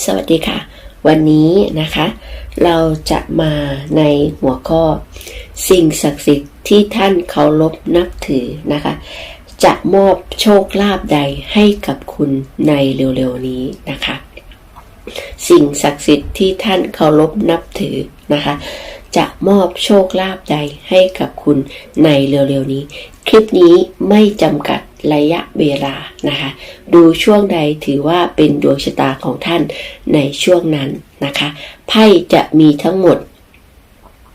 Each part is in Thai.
สวัสดีค่ะ วันนี้นะคะ เราจะมาในหัวข้อ สิ่งศักดิ์สิทธิ์ที่ท่านเคารพนับถือนะคะ จะมอบโชคลาภใดให้กับคุณในเร็วๆนี้นะคะ สิ่งศักดิ์สิทธิ์ที่ท่านเคารพนับถือนะคะ จะมอบโชคลาภใดให้กับคุณในเร็วๆนี้ คลิปนี้ไม่จำกัด ระยะเวลานะคะ ดูช่วงใดถือว่าเป็นดวงชะตาของท่านในช่วงนั้นนะคะไพ่จะมีทั้งหมด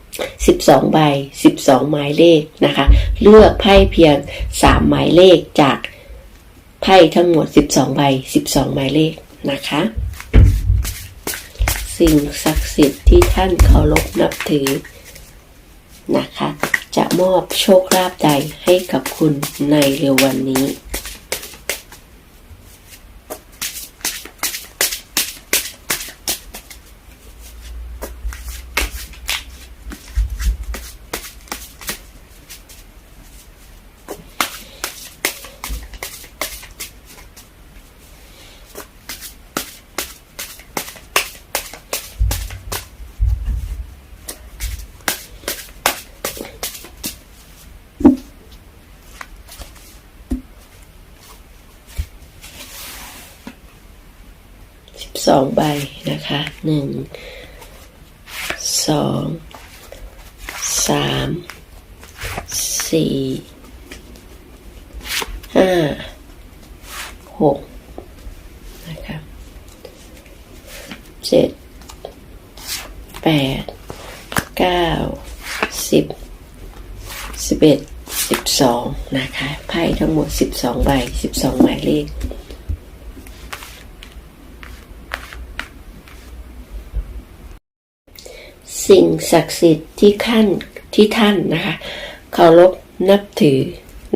12 ใบ 12 หมายเลขนะคะ เลือกไพ่เพียง 3 หมายเลขจากไพ่ทั้งหมด 12 ใบ 12 หมายเลขนะคะ สิ่งศักดิ์สิทธิ์ที่ท่านเคารพนับถือนะคะ จะมอบโชคลาภใดให้กับคุณในเร็ววันนี้ สองใบนะคะหนึ่งสองสามสี่ห้าหกนะคะเจ็ดแปดเก้าสิบสิบเอ็ดสิบสองนะคะไพ่ทั้งหมดสิบสองใบสิบสองหมายเลข สิ่งศักดิ์สิทธิ์ที่ท่านที่ท่านนะคะเคารพนับถือ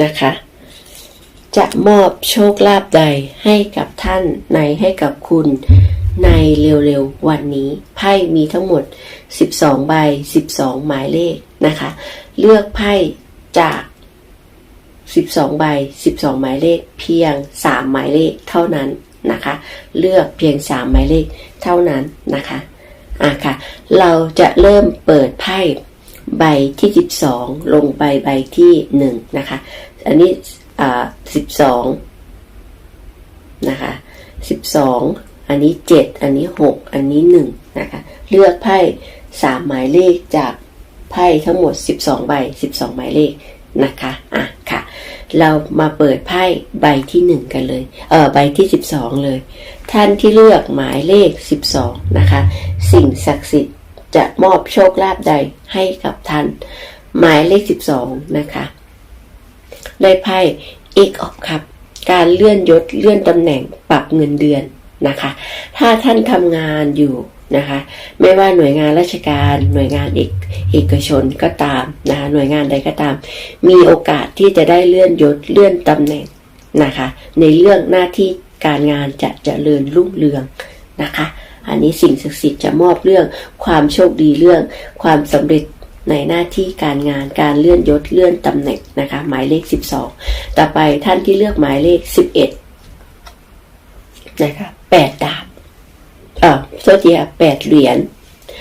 นะคะ จะมอบโชคลาภใดให้กับท่านในให้กับคุณในเร็วๆวันนี้ไพ่มีทั้งหมด 12 ใบ 12 หมายเลขนะคะ เลือกไพ่จาก 12 ใบ 12 หมายเลขเพียง 3 หมายเลขเท่านั้นนะคะ เลือกเพียง 3 หมายเลขเท่านั้นนะคะ อะค่ะ เราจะเริ่มเปิดไพ่ใบที่ 12 ลงไปใบที่1นะคะ อันนี้อ่า12นะคะ12 อันนี้ 7 อันนี้ 6 อันนี้ 1 นะคะ เลือกไพ่3หมายเลขจากไพ่ทั้งหมด 12 ใบ 12 หมายเลขนะคะ อะค่ะ เรามาเปิดไพ่ใบที่1กันเลย เออใบที่12เลย ท่านที่เลือกหมายเลข12นะคะ สิ่งศักดิ์สิทธิ์จะมอบโชคลาภใดให้กับท่าน หมายเลข12นะคะ ได้ไพ่ X of Cup การเลื่อนยศเลื่อนตำแหน่งปรับเงินเดือนนะคะ ถ้าท่านทำงานอยู่ นะคะ ไม่ว่าหน่วยงานราชการหน่วยงานเอกเอกชนก็ตามนะคะหน่วยงานใดก็ตาม มีโอกาสที่จะได้เลื่อนยศเลื่อนตำแหน่งนะคะ ในเรื่องหน้าที่การงานจะเจริญรุ่งเรืองนะคะ อันนี้สิ่งศักดิ์สิทธิ์จะมอบเรื่องความโชคดีเรื่องความสำเร็จในหน้าที่การงานการเลื่อนยศเลื่อนตำแหน่งนะคะ หมายเลข 12 ต่อไปท่านที่เลือกหมายเลข 11 นะคะ8ดาบ ออโทษทีค่ะ8เหรียญ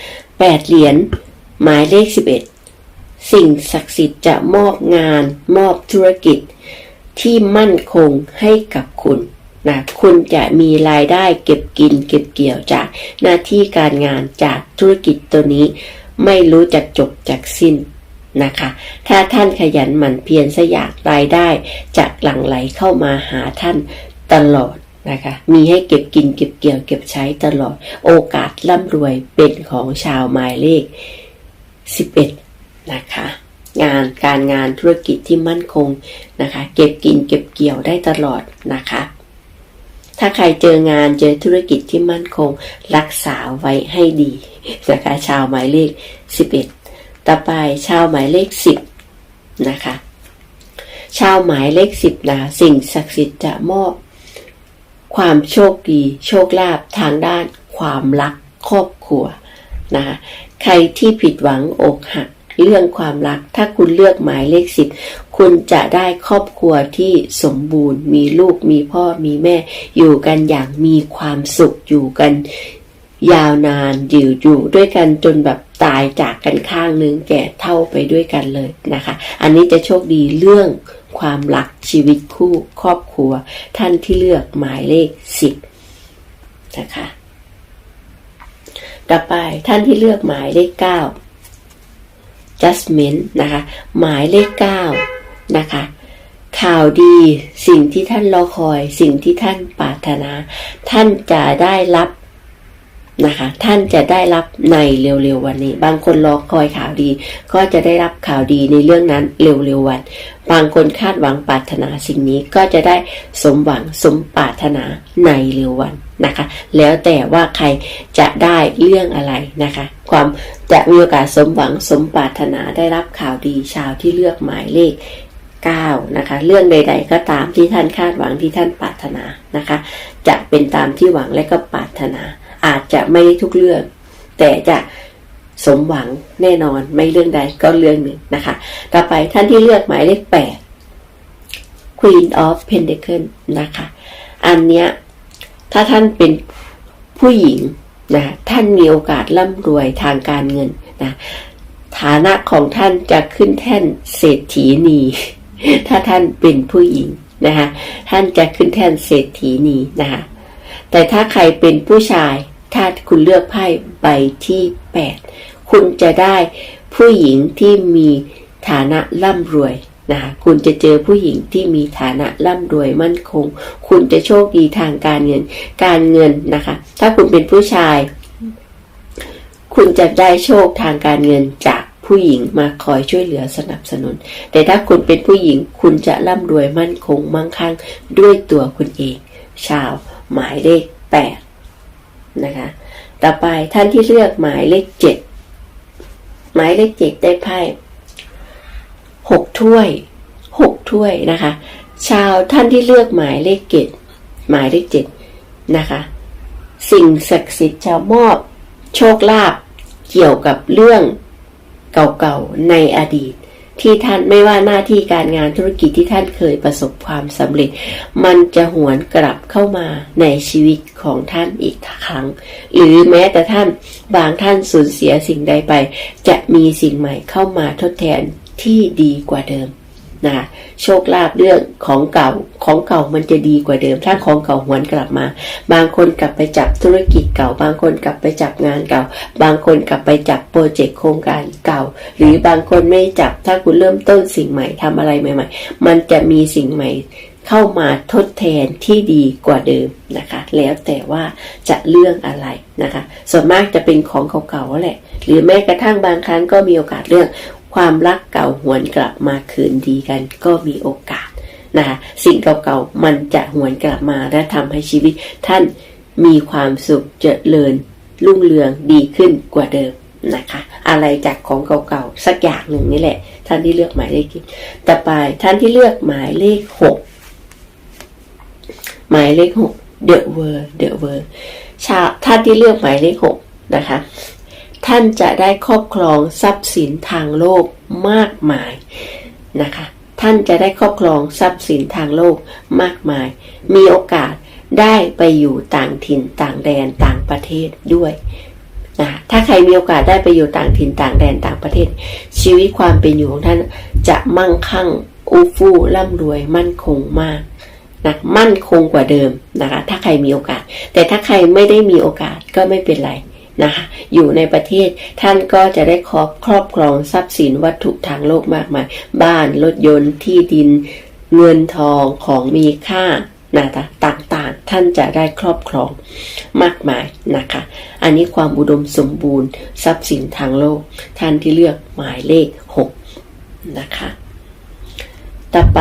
8เหรียญหมายเลข11สิ่งศักดิ์สิทธิ์จะมอบงาน มอบธุรกิจ ที่มั่นคงให้กับคุณนะคุณจะมีรายได้เก็บกินเก็บเกี่ยวจากหน้าที่การงานจากธุรกิจตัวนี้ ไม่รู้จักจบจากสิ้นนะคะ ถ้าท่านขยันหมั่นเพียรสยากรายได้จะหลั่งไหลเข้ามาหาท่านตลอด นะคะ มีให้เก็บกินเก็บเกี่ยวเก็บใช้ตลอด โอกาสร่ำรวยเป็นของชาวหมายเลข 11 นะคะ งานการงานธุรกิจที่มั่นคงนะคะ เก็บกินเก็บเกี่ยวได้ตลอดนะคะ ถ้าใครเจองานเจอธุรกิจที่มั่นคง รักษาไว้ให้ดีนะคะชาวหมายเลข 11 ต่อไปชาวหมายเลข 10 นะคะ ชาวหมายเลข 10นะสิ่งศักดิ์สิทธิ์จะมอบ ความโชคดี โชคลาภทางด้าน ความรักครอบครัวนะคะใครที่ผิดหวังอกหักเรื่องความรัก ถ้าคุณเลือกหมายเลขสิบคุณจะได้ครอบครัวที่สมบูรณ์ มีลูกมีพ่อมีแม่ อยู่กันอย่างมีความสุขอยู่กันยาวนานอยู่อยู่ด้วยกันจนแบบตายจากกันข้างนึงแก่เท่าไปด้วยกันเลยนะคะ อันนี้จะโชคดีเรื่อง ความรักชีวิตคู่ครอบครัว ท่านที่เลือกหมายเลขสิบนะคะต่อไปท่านที่เลือกหมายเลขเก้า judgment นะคะ หมายเลขเก้านะคะข่าวดีสิ่งที่ท่านรอคอย สิ่งที่ท่านปรารถนา ท่านจะได้รับ นะคะ ท่านจะได้รับในเร็วๆวันนี้ บางคนรอคอยข่าวดี ก็จะได้รับข่าวดีในเรื่องนั้นเร็วๆวัน บางคนคาดหวังปรารถนาสิ่งนี้ก็จะได้สมหวังสมปรารถนาในเร็ววันนะคะ แล้วแต่ว่าใครจะได้เรื่องอะไรนะคะ ความจะมีโอกาสสมหวังสมปรารถนาได้รับข่าวดีชาวที่เลือกหมายเลข9นะคะเรื่องใด ๆ ก็ตามที่ท่านคาดหวังที่ท่านปรารถนานะคะ จะเป็นตามที่หวังและก็ปรารถนา อาจจะไม่ทุกเรื่อง แต่จะสมหวังแน่นอนไม่เรื่องใดก็เรื่องหนึ่งนะคะ ต่อไปท่านที่เลือกหมายเลข8 Queen of Pentacle นะคะ อันเนี้ยถ้าท่านเป็นผู้หญิงนะท่านมีโอกาสร่ำรวยทางการเงินนะฐานะของท่านจะขึ้นแท่นเศรษฐีนีถ้าท่านเป็นผู้หญิงนะคะท่านจะขึ้นแท่นเศรษฐีนีนะคะแต่ถ้าใครเป็นผู้ชาย ถ้าคุณเลือกไพ่ใบที่ 8 คุณจะได้ผู้หญิงที่มีฐานะร่ำรวยนะคะคุณจะเจอผู้หญิงที่มีฐานะร่ำรวยมั่นคง คุณจะโชคดีทางการเงิน การเงินนะคะ ถ้าคุณเป็นผู้ชาย คุณจะได้โชคทางการเงินจากผู้หญิงมาคอยช่วยเหลือสนับสนุน แต่ถ้าคุณเป็นผู้หญิง คุณจะร่ำรวยมั่นคงมั่งคั่งด้วยตัวคุณเอง ชาวหมายเลขแปด นะคะ ต่อไปท่านที่เลือกหมายเลขเจ็ดหมายเลขเจ็ดได้ไพ่หกถ้วยหกถ้วยนะคะ ชาวท่านที่เลือกหมายเลขเจ็ดหมายเลขเจ็ดนะคะ สิ่งศักดิ์สิทธิ์จะมอบ โชคลาภเกี่ยวกับเรื่องเก่าๆในอดีต ที่ท่านไม่ว่าหน้าที่การงานธุรกิจที่ท่านเคยประสบความสำเร็จ มันจะหวนกลับเข้ามาในชีวิตของท่านอีกครั้ง หรือแม้แต่ท่านบางท่านสูญเสียสิ่งใดไป จะมีสิ่งใหม่เข้ามาทดแทนที่ดีกว่าเดิม นะคะโชคลาภเรื่องของเก่าของเก่ามันจะดีกว่าเดิม ถ้าของเก่าหวนกลับมา บางคนกลับไปจับธุรกิจเก่า บางคนกลับไปจับงานเก่า บางคนกลับไปจับโปรเจกต์โครงการเก่า หรือบางคนไม่จับถ้าคุณเริ่มต้นสิ่งใหม่ทำอะไรใหม่ ๆ มันจะมีสิ่งใหม่เข้ามาทดแทนที่ดีกว่าเดิมนะคะ แล้วแต่ว่าจะเรื่องอะไรนะคะ ส่วนมากจะเป็นของเก่าๆแหละ หรือแม้กระทั่งบางครั้งก็มีโอกาสเรื่อง ความรักเก่าหวนกลับมาคืนดีกันก็มีโอกาสนะคะสิ่งเก่าๆมันจะหวนกลับมาและทำให้ชีวิตท่านมีความสุขเจริญรุ่งเรืองดีขึ้นกว่าเดิมนะคะ อะไรจากของเก่าๆสักอย่างหนึ่งนี่แหละ ท่านที่เลือกหมายเลขต่อไปท่านที่เลือกหมายเลขหกหมายเลขหก The World The World ชาท่านที่เลือกหมายเลขหกนะคะ ท่านจะได้ครอบครองทรัพย์สินทางโลกมากมายนะคะ ท่านจะได้ครอบครองทรัพย์สินทางโลกมากมาย มีโอกาสได้ไปอยู่ต่างถิ่นต่างแดนต่างประเทศด้วยนะถ้าใครมีโอกาสได้ไปอยู่ต่างถิ่นต่างแดนต่างประเทศ ชีวิตความเป็นอยู่ของท่านจะมั่งคั่งอูฟู่ร่ำรวยมั่นคงมากนะมั่นคงกว่าเดิมนะคะ ถ้าใครมีโอกาส แต่ถ้าใครไม่ได้มีโอกาสก็ไม่เป็นไร นะอยู่ในประเทศท่านก็จะได้ครอบครอบครองทรัพย์สินวัตถุทางโลกมากมาย บ้านรถยนต์ที่ดินเงินทองของมีค่านะคะต่างๆ ท่านจะได้ครอบครองมากมายนะคะ อันนี้ความอุดมสมบูรณ์ ทรัพย์สินทางโลก ท่านที่เลือกหมายเลข 6 นะคะ ต่อไป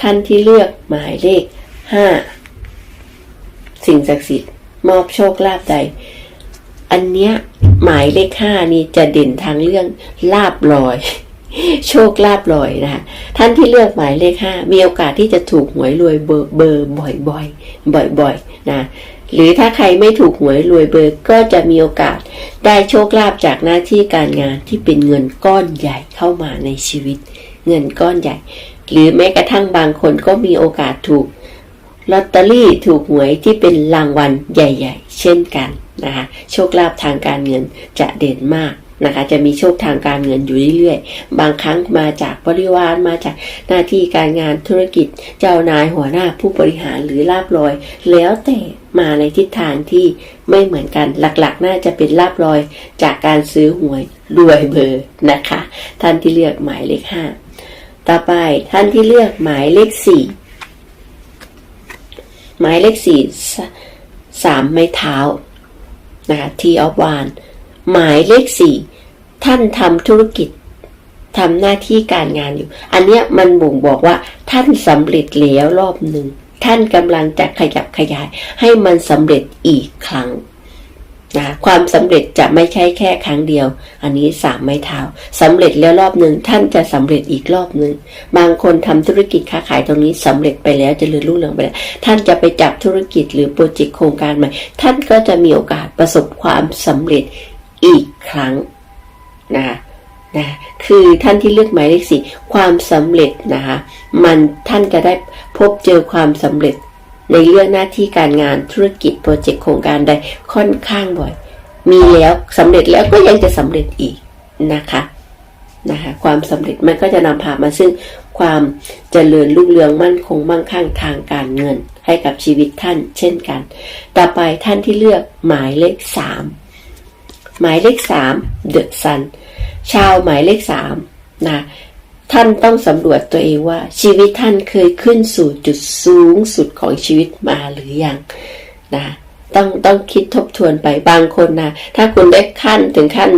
ท่านที่เลือกหมายเลข 5 สิ่งศักดิ์สิทธิ์มอบโชคลาภใด อันเนี้ยหมายเลขห้านี่จะเด่นทางเรื่องลาบลอย โชคลาภลอยนะคะท่านที่เลือกหมายเลขห้ามีโอกาสที่จะถูกหวยรวยเบอร์เบอร์บ่อยๆบ่อยๆนะหรือถ้าใครไม่ถูกหวยรวยเบอร์ก็จะมีโอกาสได้โชคลาภจากหน้าที่การงานที่เป็นเงินก้อนใหญ่เข้ามาในชีวิต เงินก้อนใหญ่ หรือแม้กระทั่งบางคนก็มีโอกาสถูก ลอตเตอรี่ถูกหวยที่เป็นรางวัลใหญ่ ๆ เช่นกันนะคะโชคลาภทางการเงินจะเด่นมากนะคะจะมีโชคทางการเงินอยู่เรื่อยๆ บางครั้งมาจากบริวารมาจากหน้าที่การงานธุรกิจเจ้านายหัวหน้าผู้บริหารหรือลาบลอย แล้วแต่มาในทิศทางที่ไม่เหมือนกันหลักๆ น่าจะเป็นลาบลอยจากการซื้อหวยรวยเบอร์นะคะ ท่านที่เลือกหมายเลขห้าต่อไปท่านที่เลือกหมายเลขสี่ หมายเลขสี่สามไม้เท้านะคะ T of One หมายเลขสี่ท่านทำธุรกิจทำหน้าที่การงานอยู่ อันเนี้ยมันบ่งบอกว่าท่านสำเร็จแล้วรอบหนึ่ง ท่านกำลังจะขยับขยายให้มันสำเร็จอีกครั้ง นะความสำเร็จจะไม่ใช่แค่ครั้งเดียว อันนี้สามไม้เท้าสำเร็จแล้วรอบหนึ่งท่านจะสำเร็จอีกรอบหนึ่งบางคนทำธุรกิจค้าขายตรงนี้สำเร็จไปแล้วจะเรือนรุ่งเรืองไปแล้วท่านจะไปจับธุรกิจหรือโปรเจกต์โครงการใหม่ท่านก็จะมีโอกาสประสบความสำเร็จอีกครั้งนะคะนะคือท่านที่เลือกหมายเลขสี่ความสำเร็จนะคะมันท่านจะได้พบเจอความสำเร็จ ในเรื่องหน้าที่การงานธุรกิจโปรเจกต์โครงการใดค่อนข้างบ่อย มีแล้วสำเร็จแล้วก็ยังจะสำเร็จอีกนะคะนะคะความสำเร็จมันก็จะนำพามาซึ่งความเจริญรุ่งเรืองมั่นคงมั่งคั่งทางการเงิน ให้กับชีวิตท่าน เช่นกัน ต่อไปท่านที่เลือกหมายเลขสามหมายเลขสามเดอะซันชาวหมายเลขสามนะ ท่านต้องสำรวจตัวเองว่า ชีวิตท่านเคยขึ้นสู่จุดสูงสุดของชีวิตมาหรือยังนะต้องต้องคิดทบทวนไปบางคนนะถ้าคุณได้ขั้นถึงขั้น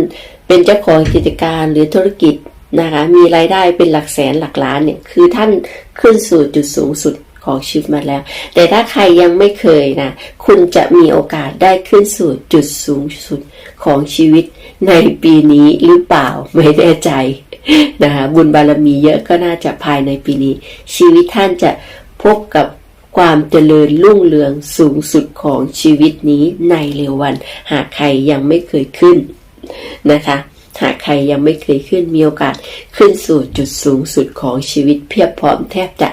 เป็นเจ้าของกิจการหรือธุรกิจนะคะมีรายได้เป็นหลักแสนหลักล้านเนี่ยคือท่านขึ้นสู่จุดสูงสุดของชีวิตมาแล้ว แต่ถ้าใครยังไม่เคยนะคุณจะมีโอกาสได้ขึ้นสู่จุดสูงสุดของชีวิต ในปีนี้หรือเปล่าไม่แน่ใจนะคะบุญบารมีเยอะก็น่าจะภายในปีนี้ ชีวิตท่านจะพบกับความเจริญรุ่งเรืองสูงสุดของชีวิตนี้ในเร็ววัน หากใครยังไม่เคยขึ้นนะคะหากใครยังไม่เคยขึ้นมีโอกาสขึ้นสู่จุดสูงสุดของชีวิตเพียบพร้อมแทบจะ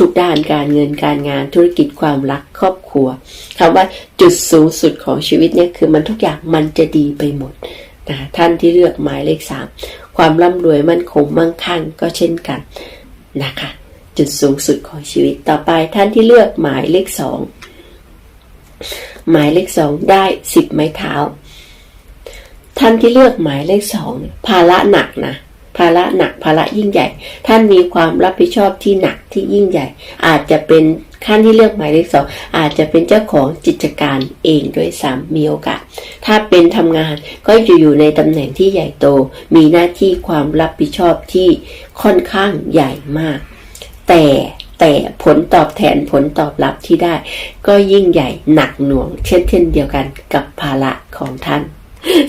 ทุกๆด้านการเงินการงานธุรกิจความรักครอบครัวคำว่าจุดสูงสุดของชีวิตเนี่ยคือมันทุกอย่างมันจะดีไปหมด นะท่านที่เลือกหมายเลขสามความร่ำรวยมั่นคงมั่งคั่งก็เช่นกันนะคะ จุดสูงสุดของชีวิตต่อไปท่านที่เลือกหมายเลขสองหมายเลขสองได้สิบไม้เท้า ท่านที่เลือกหมายเลขสองภาระหนักนะ ภาระหนักภาระยิ่งใหญ่ ท่านมีความรับผิดชอบที่หนักที่ยิ่งใหญ่ อาจจะเป็นขั้นที่เลือกหมายเลขสองอาจจะเป็นเจ้าของกิจการเองด้วยซ้ำมีโอกาส ถ้าเป็นทำงานก็จะอยู่ในตำแหน่งที่ใหญ่โต มีหน้าที่ความรับผิดชอบที่ค่อนข้างใหญ่มาก แต่แต่ผลตอบแทนผลตอบรับที่ได้ ก็ยิ่งใหญ่หนักหน่วง เช่นเช่นเดียวกันกับภาระของท่าน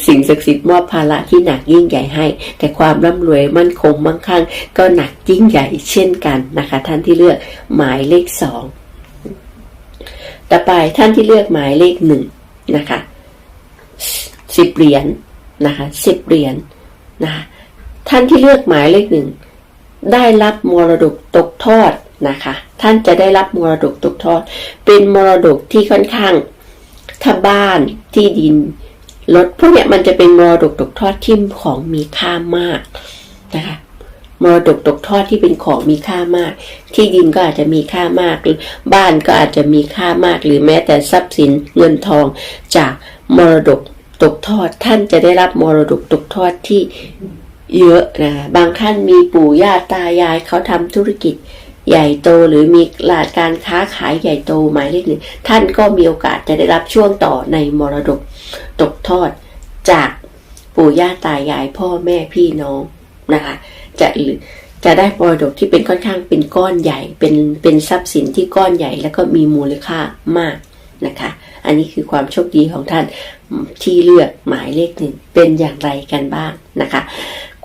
สิ่งศักดิ์สิทธิ์มอบภาระที่หนักยิ่งใหญ่ให้ แต่ความร่ำรวยมั่นคงมั่งคั่งก็หนักยิ่งใหญ่เช่นกันนะคะ ท่านที่เลือกหมายเลขสองต่อไปท่านที่เลือกหมายเลขหนึ่งนะคะสิบเหรียญนะคะสิบเหรียญนะคะท่านที่เลือกหมายเลขหนึ่งได้รับมรดกตกทอดนะคะท่านจะได้รับมรดกตกทอด เป็นมรดกที่ค่อนข้างถ้าบ้านที่ดิน รถพวกเนี้ยมันจะเป็นมรดกตกทอดที่ของมีค่ามากนะคะมรดกตกทอดที่เป็นของมีค่ามาก ที่ดินก็อาจจะมีค่ามาก บ้านก็อาจจะมีค่ามาก หรือแม้แต่ทรัพย์สินเงินทองจากมรดกตกทอด ท่านจะได้รับมรดกตกทอดที่เยอะนะบางท่านมีปู่ย่าตายายเขาทำธุรกิจใหญ่โตหรือมีลาดการค้าขายใหญ่โตหมายเลขหนึ่งท่านก็มีโอกาสจะได้รับช่วงต่อในมรดก ตกทอดจากปู่ย่าตายายพ่อแม่พี่น้องนะคะจะจะได้มรดกที่เป็นค่อนข้างเป็นก้อนใหญ่เป็นเป็นทรัพย์สินที่ก้อนใหญ่ แล้วก็มีมูลค่ามากนะคะ อันนี้คือความโชคดีของท่านที่เลือกหมายเลขหนึ่งเป็นอย่างไรกันบ้างนะคะ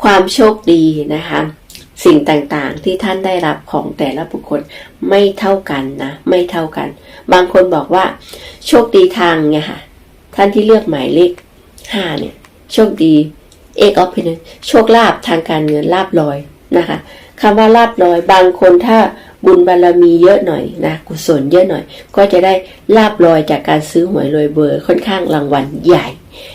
ความโชคดีนะคะสิ่งต่างๆที่ท่านได้รับของแต่ละบุคคลไม่เท่ากันนะ ไม่เท่ากัน บางคนบอกว่า โชคดีทางเนี่ยค่ะ ท่านที่เลือกหมายเลขห้าเนี่ย โชคดีเอกออฟเพนโชคลาภทางการเงินลาบลอยนะคะคำว่าลาบลอยบางคนถ้าบุญบารมีเยอะหน่อยนะกุศลเยอะหน่อย ก็จะได้ลาบลอยจากการซื้อหวยรวยเบอร์ค่อนข้างรางวัลใหญ่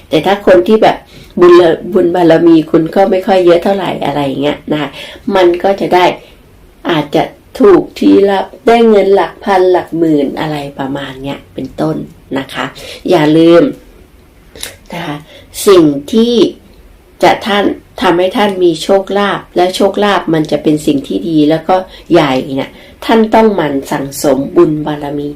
แต่ถ้าคนที่แบบบุญบุญบารมีคุณก็ไม่ค่อยเยอะเท่าไหร่อะไรอย่างเงี้ยนะคะมันก็จะได้อาจจะถูกทีละได้เงินหลักพันหลักหมื่นอะไรประมาณเนี้ยเป็นต้น นะคะ อย่าลืมนะคะสิ่งที่จะท่านทำให้ท่านมีโชคลาภและโชคลาภมันจะเป็นสิ่งที่ดีแล้วก็ใหญ่เนี่ยท่านต้องหมั่นสั่งสมบุญบารมี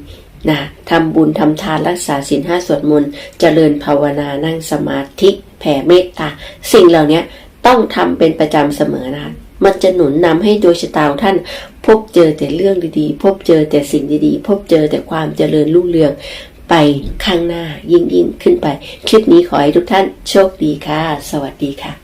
นะทำบุญทำทานรักษาศีลห้าสวดมนต์เจริญภาวนานั่งสมาธิแผ่เมตตาสิ่งเหล่านี้ต้องทำเป็นประจำเสมอนะมันจะหนุนนำให้ดวงชะตาท่าน พบเจอแต่เรื่องดีๆ พบเจอแต่สิ่งดีๆ พบเจอแต่ความเจริญรุ่งเรือง ไปข้างหน้ายิ่งยิ่งขึ้นไป คลิปนี้ขอให้ทุกท่านโชคดีค่ะ สวัสดีค่ะ